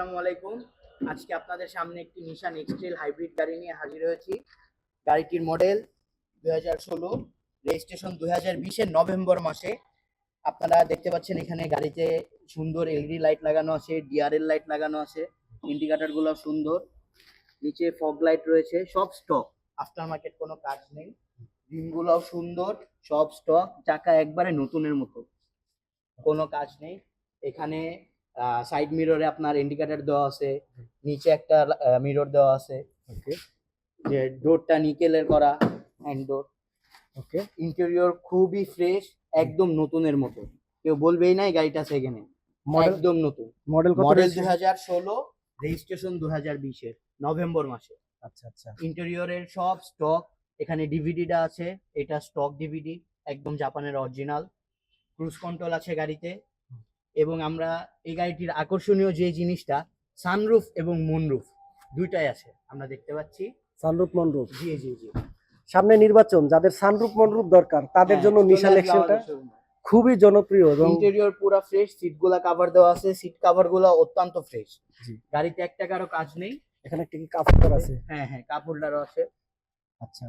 আসসালামু আলাইকুম। আজকে আপনাদের সামনে একটি নিশান এক্সট্রেল হাইব্রিড গাড়ি নিয়ে হাজির হয়েছি। গাড়িটির মডেল দুই রেজিস্ট্রেশন দুই হাজার নভেম্বর মাসে। আপনারা দেখতে পাচ্ছেন এখানে গাড়িতে সুন্দর এলইডি লাইট লাগানো আছে ডিআরএল লাইট লাগানো আছে ইন্ডিকেটারগুলো সুন্দর, নিচে ফগ লাইট রয়েছে, সব স্টক আফটার মার্কেট কোনো কাজ নেই, রিমগুলোও সুন্দর, সব স্টক চাকা একবারে নতুনের মতো। কোনো কাজ নেই। এখানে সাইড মিররে আপনার ইন্ডিকেটর দেওয়া আছে নিচে একটা মিরর দেওয়া আছে। ওকে যে ডোরটা নিকেলের করা হ্যান্ড ডোর ওকে ইন্টেরিয়র খুবই ফ্রেশ একদম নতুনের মতো। কেউ বলবেই নাই গাড়িটা সেখানে মডেল একদম নতুন। মডেল কত মডেল? দুই হাজার ষোলো রেজিস্ট্রেশন দু হাজার বিশের নভেম্বর মাসে। আচ্ছা আচ্ছা। ইন্টেরিয়রের সব স্টক এখানে ডিভিডিটা আছে এটা স্টক ডিভিডি একদম জাপানের অরিজিনাল ক্রুজ কন্ট্রোল আছে গাড়িতে। এবং আমরা এই গাড়িটির আকর্ষণীয় যে জিনিসটা সানরুফ এবং মুনরুফ দুইটাই আছে। আমরা দেখতে পাচ্ছি। সানরুফ মনরুফ জি জি জি। সামনে নির্বাচন যাদের সানরুফ মনরুফ দরকার তাদের হ্যাঁ, জন্য নিশান এক্সেলটা খুবই জনপ্রিয় এবং ইন্টেরিয়র পুরো ফ্রেশ সিটগুলা কভার দেওয়া আছে সিট কভারগুলো অত্যন্ত ফ্রেশ জি। গাড়িতে এক টাকারও কাজ নেই। এখানে একটা কি কাপড় আছে? হ্যাঁ হ্যাঁ কাপ হোল্ডারও আছে। আচ্ছা।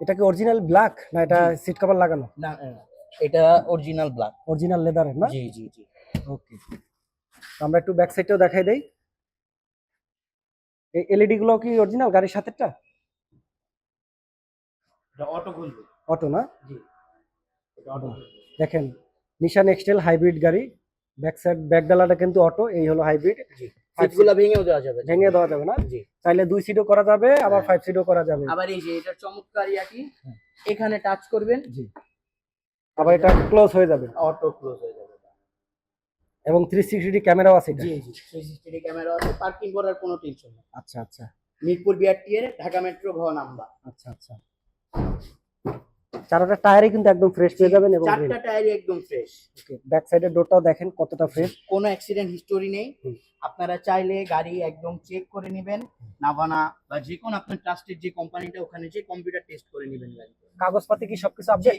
এটা কি অরিজিনাল ব্ল্যাক না এটা সিট কভার লাগানো? না আহ, এটা অরিজিনাল ব্ল্যাক অরিজিনাল লেদারের না? জি জি জি। ওকে আমরা একটু ব্যাক সাইডটাও দেখাই দেই। এই এলইডি গুলো কি অরিজিনাল গাড়ির সাথেটা এটা অটো খুলবে। অটো না? জি। এটা অটো দেখেন নিশান এক্সটেল হাইব্রিড গাড়ি। ব্যাক সাইড ব্যাক ডালাটা কিন্তু অটো এই হলো হাইব্রিড জি। সিট ভেঙেও দেওয়া যাবে। ভেঙে দেওয়া যাবে না? জি। চাইলে দুই সিটও করা যাবে আবার হ্যাঁ। ফাইভ সিটও করা যাবে। আবার এই যে এটার চমৎকার ইয়াটি হ্যাঁ। এখানে টাচ করবেন। জি। আবার এটা ক্লোজ হয়ে যাবে। অটো ক্লোজ হয়ে যাবে। এবং থ্রি সিক্সটি ক্যামেরাও আছে জি জি সিসিটিভি ক্যামেরা আছে পার্কিং করার কোনো টেনশন নেই। আচ্ছা আচ্ছা। মিরপুর বিআরটি এর ঢাকা মেট্রো ঘ নাম্বার। আচ্ছা আচ্ছা। চারটা টায়ারই কিন্তু একদম ফ্রেশ পেয়ে যাবেন এবং চারটা টায়ারই একদম ফ্রেশ ব্যাক সাইডের ডোরটাও দেখেন কতটা ফ্রেশ কোনো অ্যাক্সিডেন্ট হিস্টোরি নেই। আপনারা চাইলে গাড়ি একদম চেক করে নেবেন। নাভানা বা যে কোনো আপনার ট্রাস্টেড যে কোম্পানিটা ওখানে যে কম্পিউটার টেস্ট করে নেবেন গাড়ি কাগজপাতি কি সবকিছু আপডেট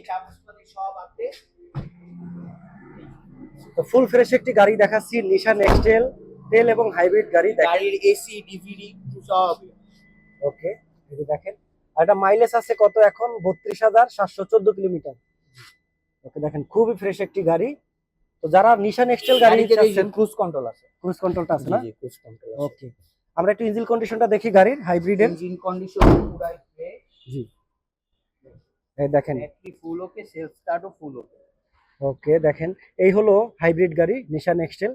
তো ফুল ফ্রেশ একটি গাড়ি দেখাচ্ছি নিশান এক্সটেল তেল এবং হাইব্রিড গাড়ি গাড়ির এসি ডিভিডি সব। ওকে এই দেখেন। আর এটা মাইলেজ আছে কত এখন? বত্রিশ হাজার সাতশো চোদ্দ কিলোমিটার। ওকে দেখেন খুবই ফ্রেশ একটি গাড়ি। তো যারা নিশান এক্সটেল গাড়ি চাচ্ছেন ক্রুজ কন্ট্রোল আছে। ক্রুজ কন্ট্রোলটা আছে না? ক্রুজ কন্ট্রোল ওকে আমরা একটু ইঞ্জিন কন্ডিশনটা দেখি গাড়ির হাইব্রিডের ইঞ্জিন কন্ডিশন পুরাই ফ্রেশ জি। এই দেখেন। ব্যাটারি ফুল ওকে সেলফ স্টার্টও ফুল ওকে ওকে দেখেন। এই হলো হাইব্রিড গাড়ি নিশান এক্সটেল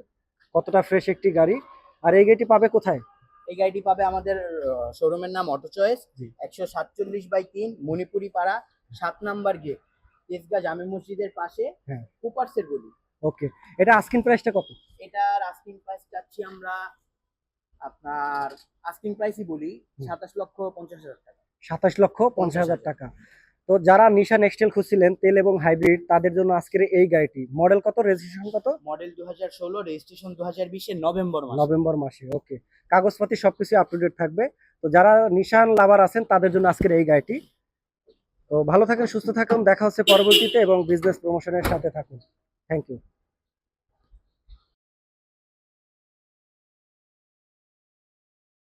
কতটা ফ্রেশ একটি গাড়ি। আর এই গাড়িটি পাবে কোথায়? এই গাড়িটি পাবে আমাদের শোরুমের নাম অটো চয়েস একশো সাতচল্লিশ বাই তিন মণিপুরি পাড়া সাত নাম্বার গেট তেজগা জামে মসজিদের পাশে হ্যাঁ। কুপার্সের গলি। ওকে এটা আস্কিন প্রাইসটা কত? এটার আস্কিং প্রাইস চাচ্ছি আমরা আপনার আস্কিং প্রাইসই বলি সাতাশ লক্ষ পঞ্চাশ হাজার টাকা। সাতাশ লক্ষ পঞ্চাশ হাজার টাকা। তো যারা নিশা নেক্সটেল খুঁজছিলেন তেল এবং হাইব্রিড তাদের জন্য আজকের এই গাড়িটি। মডেল কত? রেজিস্ট্রেশন কত? মডেল দু হাজার ষোলো রেজিস্ট্রেশন দু হাজার বিশে নভেম্বর মাস। নভেম্বর মাসে ওকে কাগজপাতি সবকিছু আপ টু ডেট থাকবে। তো যারা নিশান লাভার আছেন তাদের জন্য আজকের এই গাড়িটি। তো ভালো থাকেন সুস্থ থাকুন দেখা হচ্ছে পরবর্তীতে এবং বিজনেস প্রমোশনের সাথে থাকুন। Thank you